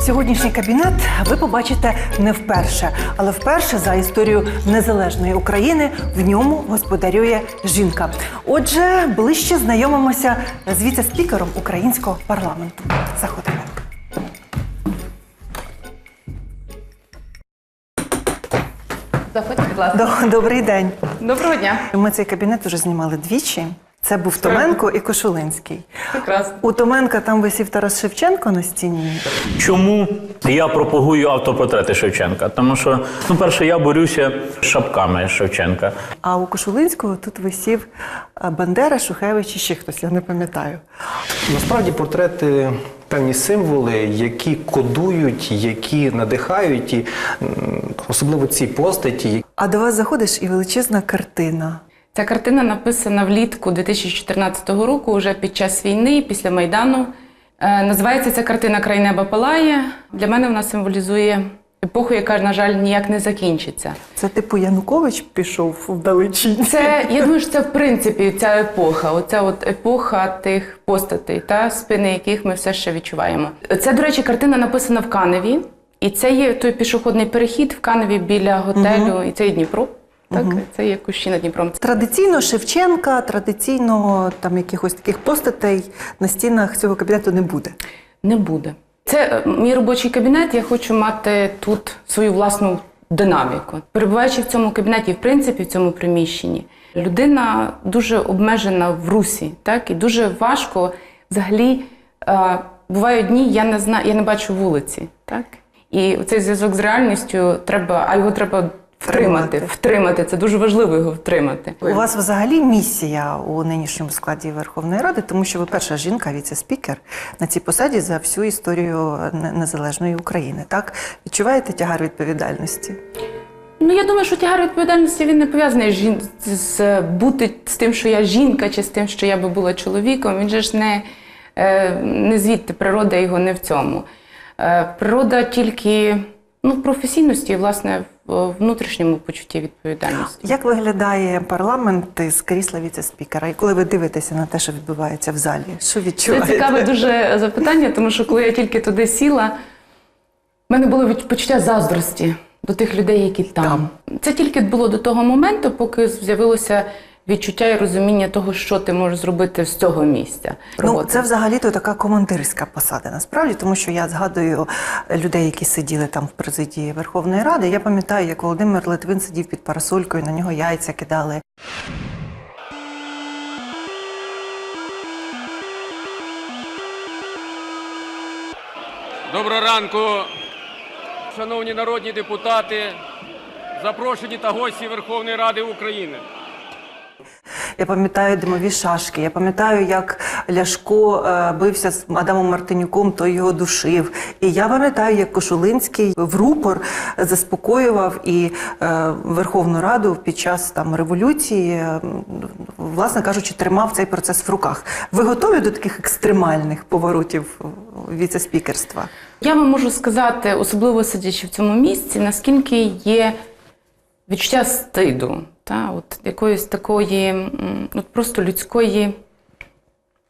Сьогоднішній кабінет ви побачите не вперше, але вперше за історію незалежної України в ньому господарює жінка. Отже, ближче знайомимося з віце-спікером українського парламенту. Заходимо. Заходьте, будь ласка. Добрий день. Доброго дня. Ми цей кабінет вже знімали двічі. Це був Томенко і Кошулинський. Прекрасно. У Томенка там висів Тарас Шевченко на стіні. Чому я пропагую автопортрети Шевченка? Тому що, ну, перше, я борюся з шапками Шевченка. А у Кошулинського тут висів Бандера, Шухевич і ще хтось, я не пам'ятаю. Насправді портрети певні символи, які кодують, які надихають, і особливо ці постаті, А до вас заходиш і величезна картина. Ця картина написана влітку 2014 року, вже під час війни, після Майдану. Е, називається ця картина Край неба палає. Для мене вона символізує епоху, яка, на жаль, ніяк не закінчиться. Це типу Янукович пішов вдалечінь. Це, я думаю, що це в принципі ця епоха, оця от епоха тих постатей, та спини яких ми все ще відчуваємо. Це, до речі, картина написана в Каневі, і це є той пішохідний перехід в Каневі біля готелю, і це є Дніпро. Так, це є кущі над Дніпром. Традиційно Шевченка, традиційно там якихось таких постатей на стінах цього кабінету не буде. Не буде. Це е, мій робочий кабінет. Я хочу мати тут свою власну динаміку. Перебуваючи в цьому кабінеті, в принципі, в цьому приміщенні, людина дуже обмежена в русі, так і дуже важко взагалі. Е, бувають дні, я не знаю, я не бачу вулиці, так і цей зв'язок з реальністю треба, а його треба втримати. Втримати це дуже важливо його втримати. У вас взагалі місія у нинішньому складі Верховної Ради, тому що ви перша жінка, віце-спікер на цій посаді за всю історію незалежної України. Так відчуваєте тягар відповідальності? Ну, я думаю, що тягар відповідальності він не пов'язаний з, жін... з бути з тим, що я жінка, чи з тим, що я би була чоловіком. Він же ж не, е, не звідти, природа його не в цьому. Е, Природа тільки ну, в професійності власне, внутрішньому почутті відповідальності. Як виглядає парламент з крісла віце-спікера? І коли ви дивитеся на те, що відбувається в залі, що Це цікаве дуже запитання, тому що коли я тільки туди сіла, в мене було відпочуття заздрості до тих людей, які там. Там. Це тільки було до того моменту, поки з'явилося відчуття і розуміння того, що ти можеш зробити з цього місця. Ну, це взагалі-то така командирська посада, насправді, тому що я згадую людей, які сиділи там в президії Верховної Ради. Я пам'ятаю, як Володимир Литвин сидів під парасолькою, на нього яйця кидали. Доброго ранку, шановні народні депутати, запрошені та гості Верховної Ради України. Я пам'ятаю димові шашки. Я пам'ятаю, як Ляшко е, бився з Адамом Мартинюком, той його душив. І я пам'ятаю, як Кошулинський в рупор заспокоював і е, Верховну Раду під час там революції, е, власне кажучи, тримав цей процес в руках. Ви готові до таких екстремальних поворотів віце-спікерства? Я вам можу сказати, особливо сидячи в цьому місці, наскільки є відчуття стиду, та, от якоїсь такої от просто людської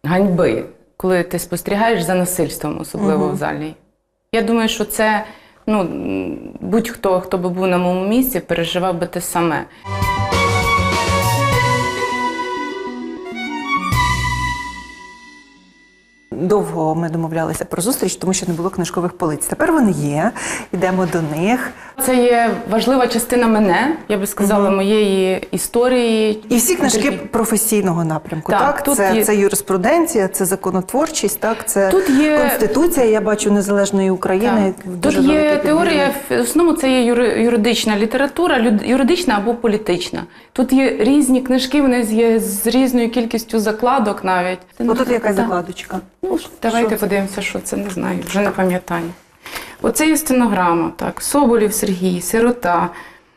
ганьби, коли ти спостерігаєш за насильством, особливо в залі. Я думаю, що це ну, будь-хто, хто би був на моєму місці, переживав би те саме. Довго ми домовлялися про зустріч, тому що не було книжкових полиць. Тепер вони є. Йдемо до них. Це є важлива частина мене, я би сказала, моєї історії. І всі книжки професійного напрямку. Так, Так, тут це, є- це юриспруденція, це законотворчість, так це Тут є- конституція. Я бачу незалежної України. Так. Дуже Тут є теорія, в основному це є юри- юридична література, юридична або політична. Тут є різні книжки, вони є з різною кількістю закладок навіть. Отут якась Так. закладочка. Ну, давайте подивимося, що це не знаю, вже не пам'ятаю. Оце є стенограма, так. Соболів Сергій, сирота.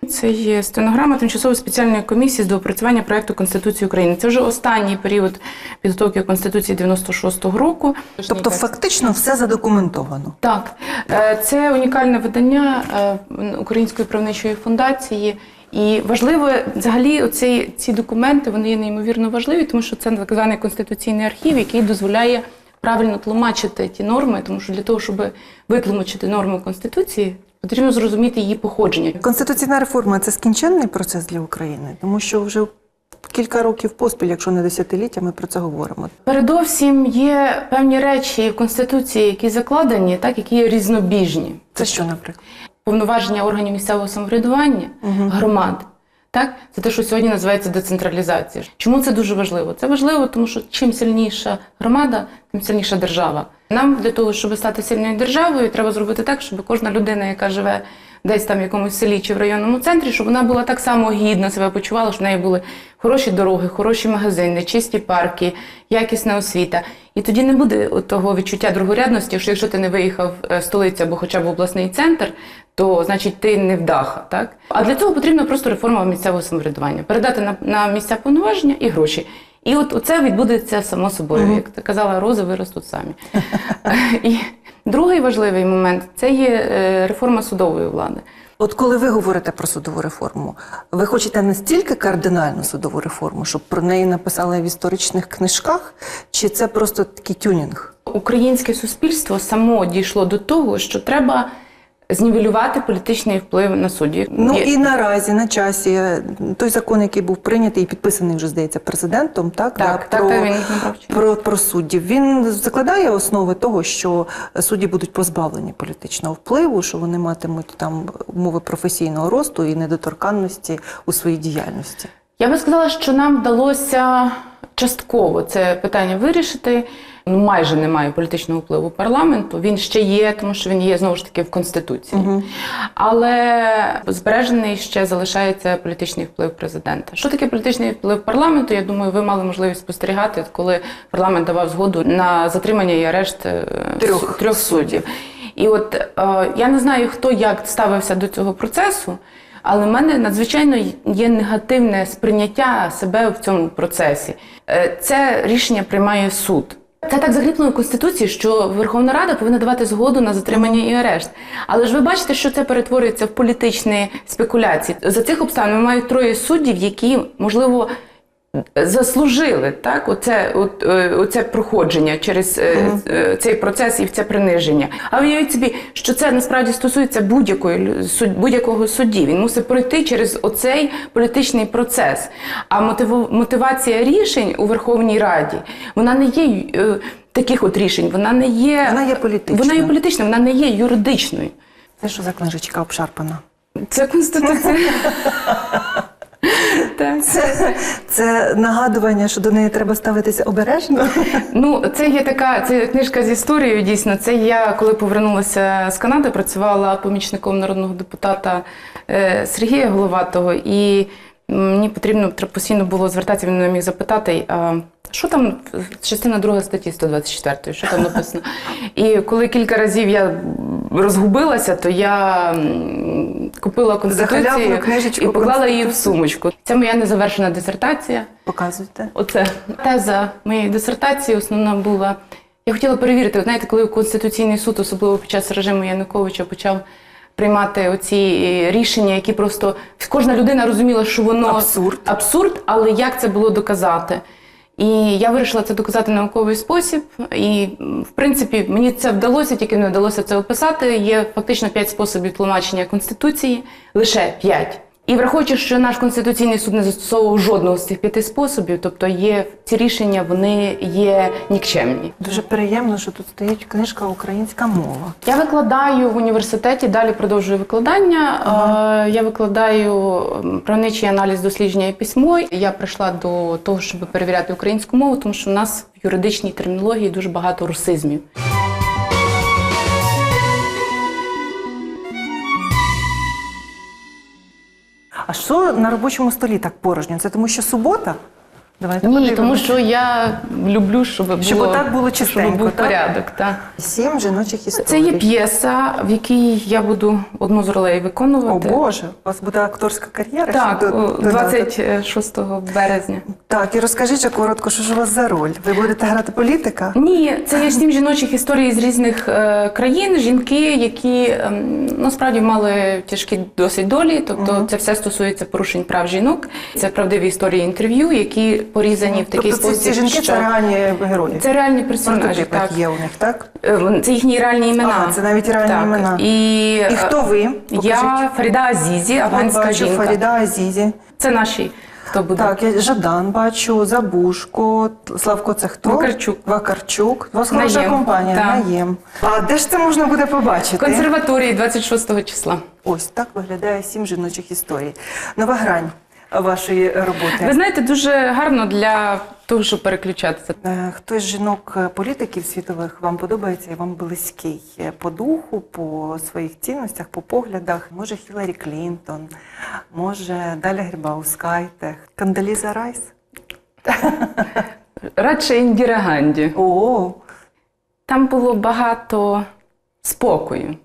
Це є стенограма тимчасової спеціальної комісії з доопрацювання проекту Конституції України. Це вже останній період підготовки Конституції 96-го року. Тобто, фактично, все задокументовано. Так, Е, це унікальне видання е, Української правничої фундації. І важливо, взагалі, оці, ці документи вони є неймовірно важливі, тому що це так званий конституційний архів, який дозволяє правильно тлумачити ті норми, тому що для того, щоб витлумачити норми Конституції, потрібно зрозуміти її походження. Конституційна реформа це скінченний процес для України, тому що вже кілька років поспіль, якщо не десятиліття, ми про це говоримо. Передовсім є певні речі в Конституції, які закладені, так які є різнобіжні. Це що, наприклад? повноваження органів місцевого самоврядування, громад. Так, це те, що сьогодні називається децентралізація. Чому це дуже важливо? Це важливо, тому що чим сильніша громада, тим сильніша держава. Нам для того, щоб стати сильною державою, треба зробити так, щоб кожна людина, яка живе десь там в якомусь селі чи в районному центрі, щоб вона була так само гідно себе почувала, щоб в неї були хороші дороги, хороші магазини, чисті парки, якісна освіта. І тоді не буде того відчуття другорядності, що якщо ти не виїхав е, в столицю або хоча б в обласний центр, то значить ти не вдаха. Так? А для цього потрібна просто реформа місцевого самоврядування, передати на, на місця повноваження і гроші. І от це відбудеться само собою. Як ти казала, рози виростуть самі. І другий важливий момент це є е, реформа судової влади. От коли ви говорите про судову реформу, ви хочете настільки кардинальну судову реформу, щоб про неї написали в історичних книжках, чи це просто такий тюнінг? Українське суспільство само дійшло до того, що треба знівелювати політичний вплив на судді. Ну і наразі на часі е, той закон, який був прийнятий і підписаний вже здається президентом, так, Так, да, так, про, так, він про, про суддів. Він закладає основи того, що судді будуть позбавлені політичного впливу, що вони матимуть там умови професійного росту і недоторканності у своїй діяльності. Я би сказала, що нам вдалося частково це питання вирішити. Ну, майже немає політичного впливу парламенту. Він ще є, тому що він є знову ж таки в конституції. Але збережений ще залишається політичний вплив президента. Що таке політичний вплив парламенту? Я думаю, ви мали можливість спостерігати, коли парламент давав згоду на затримання і арешт е, Трьох трьох суддів. І от е, я не знаю, хто як ставився до цього процесу. Але в мене надзвичайно є негативне сприйняття себе в цьому процесі. Е, Це рішення приймає суд. Це так закріплено в Конституції, що Верховна Рада повинна давати згоду на затримання і арешт. Але ж ви бачите, що це перетворюється в політичні спекуляції. За цих обставин ми мають троє суддів, які, можливо, заслужили так, оце, от, е, оце проходження через е, е, цей процес і це приниження. А уявіть собі, що це насправді стосується будь-якої будь-якого судді. Він мусить пройти через оцей політичний процес. А мотивація рішень у Верховній Раді вона не є таких от рішень, вона не є Вона є політичною. Вона є політичною, вона не є юридичною. Це що за книжечка обшарпана? Це конституція. Так. Це, це нагадування, що до неї треба ставитися обережно. Ну, це є така це книжка з історією. Дійсно, це я, коли повернулася з Канади, працювала помічником народного депутата е, Сергія Головатого, і мені потрібно тр- постійно було звертатися. Він мене міг запитати. А, що там частина друга статті 124, що там написано? І коли кілька разів я розгубилася, то я купила конституцію і поклала її в сумочку. Це моя незавершена дисертація. Показуйте. Оце теза моєї дисертації основна була. Я хотіла перевірити, знаєте, коли Конституційний суд, особливо під час режиму Януковича, почав приймати оці е, рішення, які просто кожна людина розуміла, що воно Абсурд. абсурд, але як це було доказати? І я вирішила це доказати в науковий спосіб. І, в принципі, мені це вдалося, тільки не вдалося це описати. Є фактично п'ять способів тлумачення Конституції, лише п'ять. І враховуючи, що наш конституційний суд не застосовував жодного з цих п'яти способів, тобто є ці рішення, вони є нікчемні. Дуже приємно, що тут стоїть книжка Українська мова. Я викладаю в університеті, далі продовжую викладання. Е, Я викладаю правничий аналіз дослідження і письмо. Я прийшла до того, щоб перевіряти українську мову, тому що в нас в юридичній термінології дуже багато русизмів. А що на робочому столі так порожньо? Це тому, що субота? Давайте Ні, подивимось. тому що я люблю, щоб було, Щоб отак було щоб був так? порядок. Так. Сім жіночих історій. Це є п'єса, в якій я буду одну з ролей О виконувати. Боже, у вас буде акторська кар'єра? Так, ще до- о, додати? 26 березня. Так, і розкажіть ще коротко, що ж у вас за роль? Ви будете грати політика? Ні, це є сім жіночих історій з різних е, країн. Жінки, які ем, насправді мали тяжкі досить долі. Тобто, це все стосується порушень прав жінок. Це правдиві історії інтерв'ю, які порізані в такий тобто спосіб. ці жінки що... це реальні герої. Це реальні персонажі. Так. є у них, так? Е, Це їхні реальні імена. А, це навіть реальні так. імена. І, І хто ви? Я Фаріда Азізі, афганська бачу, жінка. Фаріда Азізі. Це наші, хто буде. Так, я Жадан бачу, Забушко, Славко, це хто? Вакарчук. Вакарчук. Хороша компанія, Так. наєм. А де ж це можна буде побачити? Консерваторії 26 числа. Ось так виглядає сім жіночих історій. Нова грань вашої роботи. Ви знаєте, дуже гарно для того, щоб переключатися. Е, Хтось з жінок-політиків світових вам подобається і вам близький Е, по духу, по своїх цінностях, по поглядах. Може Хіларі Клінтон, може Даля Грибаускайте, Кандаліза Райс. Радше Індіра Ганді. О, Там було багато спокою.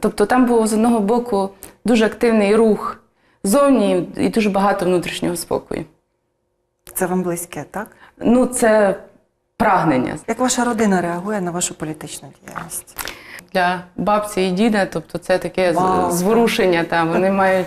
Тобто там був з одного боку дуже активний рух зовні і дуже багато внутрішнього спокою. це вам близьке, так? Ну, це прагнення. Як ваша родина реагує на вашу політичну діяльність? Для бабці і діда, тобто це таке Вау. зворушення. Та, вони мають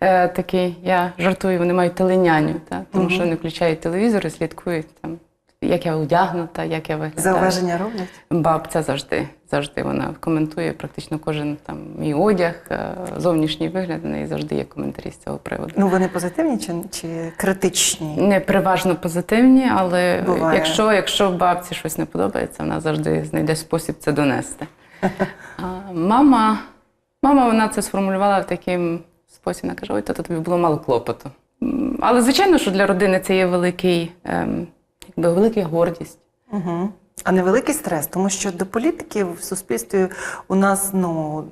е, такий, я жартую, вони мають теленяню, та, тому що вони включають телевізор і слідкують, там, як я одягнута, як я виглядаю. Зауваження роблять? Бабця завжди, завжди вона коментує практично кожен там мій одяг, е, зовнішній вигляд, в неї завжди є коментарі з цього приводу. Ну вони позитивні чи, чи критичні? Не переважно позитивні, але Буває. якщо, якщо бабці щось не подобається, вона завжди знайде спосіб це донести. А мама, мама вона це сформулювала в такий спосіб. Вона каже: ой, то тобі було мало клопоту. Але звичайно, що для родини це є великий, ем, якби велика гордість. Угу. А невеликий стрес, тому що до політиків в суспільстві у нас ну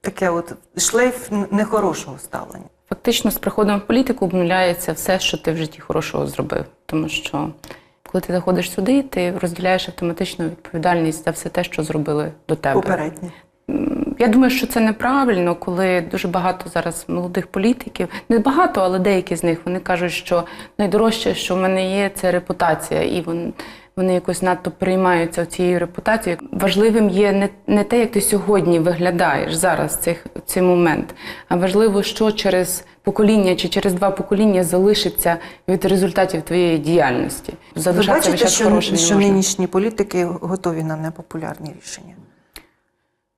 таке от шлейф нехорошого ставлення. Фактично, з приходом в політику обнуляється все, що ти в житті хорошого зробив. Тому що коли ти заходиш сюди, ти розділяєш автоматичну відповідальність за все те, що зробили до тебе. Попередні. Я думаю, що це неправильно, коли дуже багато зараз молодих політиків, не багато, але деякі з них вони кажуть, що найдорожче, що в мене є, це репутація, і вони, вони якось надто переймаються цією репутацією. Важливим є не, не те, як ти сьогодні виглядаєш зараз, цих, цей момент, а важливо, що через покоління чи через два покоління залишиться від результатів твоєї діяльності. Ви Залишатися весь бачите, що, що нинішні політики готові на непопулярні рішення?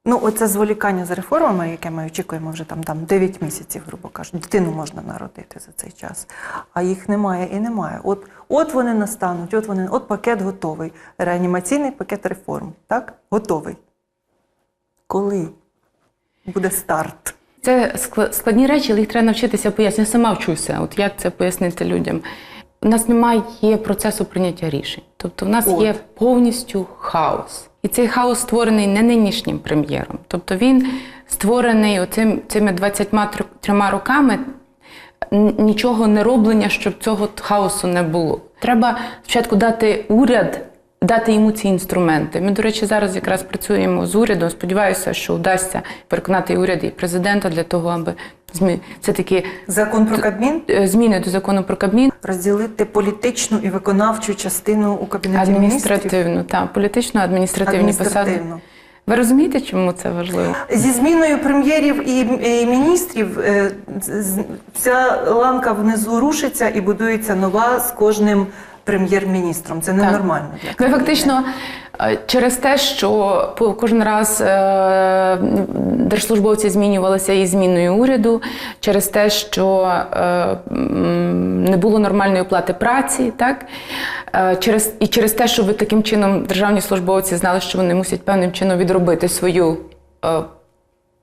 Ну, оце зволікання з реформами, яке ми очікуємо вже там, там 9 місяців, грубо кажучи, дитину можна народити за цей час, а їх немає і немає. От, от вони настануть, от вони, от пакет готовий. Реанімаційний пакет реформ, так? Готовий. Коли буде старт? Це складні речі, але їх треба навчитися пояснювати. Я сама вчуся. От як це пояснити людям? У нас немає процесу прийняття рішень. Тобто, в нас От. є повністю хаос. І цей хаос створений не нинішнім прем'єром. Тобто він створений оцим, цими 23 роками нічого не роблення, щоб цього хаосу не було. Треба спочатку дати уряд, дати йому ці інструменти. Ми, до речі, зараз якраз працюємо з урядом. Сподіваюся, що вдасться переконати і уряд і президента для того, аби змі... все-таки Закон про Кабмін е, зміни до закону про Кабмін розділити політичну і виконавчу частину у кабінеті міністрів. адміністративну та політично адміністративні посади. Ви розумієте, чому це важливо? Зі зміною прем'єрів і, і міністрів е, ця ланка внизу рушиться і будується нова з кожним прем'єр-міністром. Це ненормально. країни. фактично е, через те, що кожен раз е, держслужбовці змінювалися із зміною уряду, через те, що е, не було нормальної оплати праці, так через і через те, що ви таким чином державні службовці знали, що вони мусять певним чином відробити свою.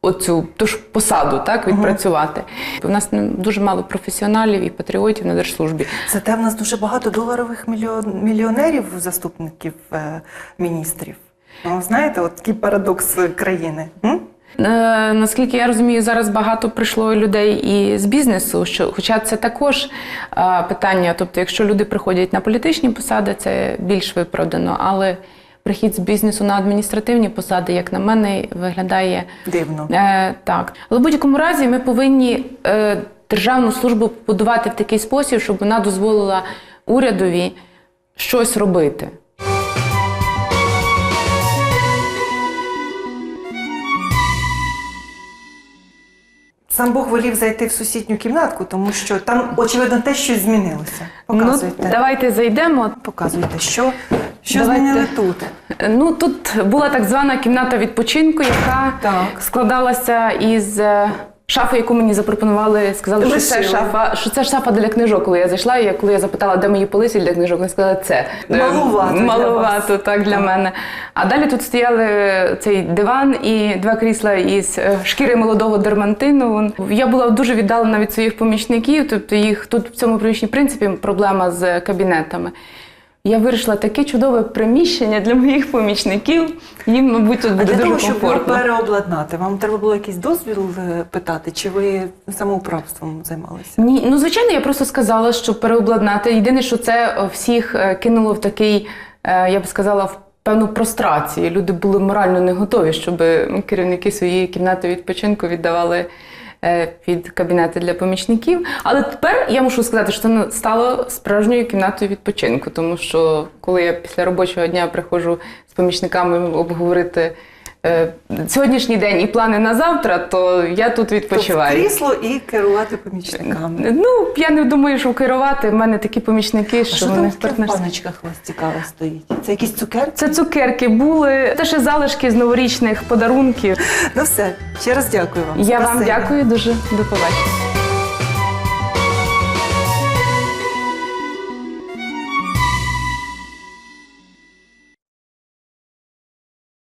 Оцю ту ж посаду так відпрацювати. У нас ну, дуже мало професіоналів і патріотів на держслужбі. Зате в нас дуже багато доларових мільйон, мільйонерів заступників е, міністрів. Ну, знаєте, от такий парадокс країни. М? Е, Наскільки я розумію, зараз багато прийшло людей і з бізнесу, що, хоча це також е, питання. Тобто, якщо люди приходять на політичні посади, це більш виправдано. Але прихід з бізнесу на адміністративні посади, як на мене, виглядає Дивно. Е, так. Але в будь-якому разі ми повинні е, державну службу побудувати в такий спосіб, щоб вона дозволила урядові щось робити. сам Бог волів зайти в сусідню кімнатку, тому що там, очевидно, те щось змінилося. Показуйте. Ну, давайте зайдемо. Показуйте, що, що Давайте. змінили тут. Ну тут була так звана кімната відпочинку, яка Так. складалася із е, шафи, яку мені запропонували. Сказали, що це шафа, що це шафа для книжок. Коли я зайшла, і коли я запитала, де мої полиці для книжок, вони сказали, це Е, Малувато для маловато так для мене. А далі тут стояли цей диван і два крісла із е, шкіри молодого дермантину. Я була дуже віддалена від своїх помічників, тобто їх тут в цьому приміщенні в принципі проблема з кабінетами. Я вирішила таке чудове приміщення для моїх помічників. Їм, мабуть, тут А буде для дуже того, щоб його переобладнати, вам треба було якийсь дозвіл е, питати, чи ви самоуправством займалися? Ні, ну звичайно, я просто сказала, що переобладнати. Єдине, що це е, всіх е, кинуло в такий, я б сказала, в певну прострацію. Люди були морально не готові, щоб керівники своєї кімнати відпочинку віддавали. Е, Під кабінети для помічників, але тепер я мушу сказати, що це стало справжньою кімнатою відпочинку, тому що коли я після робочого дня приходжу з помічниками обговорити е, сьогоднішній день і плани на завтра, то я тут Тобто відпочиваю. крісло і керувати помічниками. Ну, я не думаю, що керувати. В мене такі помічники, що, що вони в партнерстві. баночках у вас цікаве стоїть? Це якісь цукерки? Це цукерки були, це ще залишки з новорічних подарунків. Ну все, ще раз дякую вам. Я вам дякую дуже. До побачення.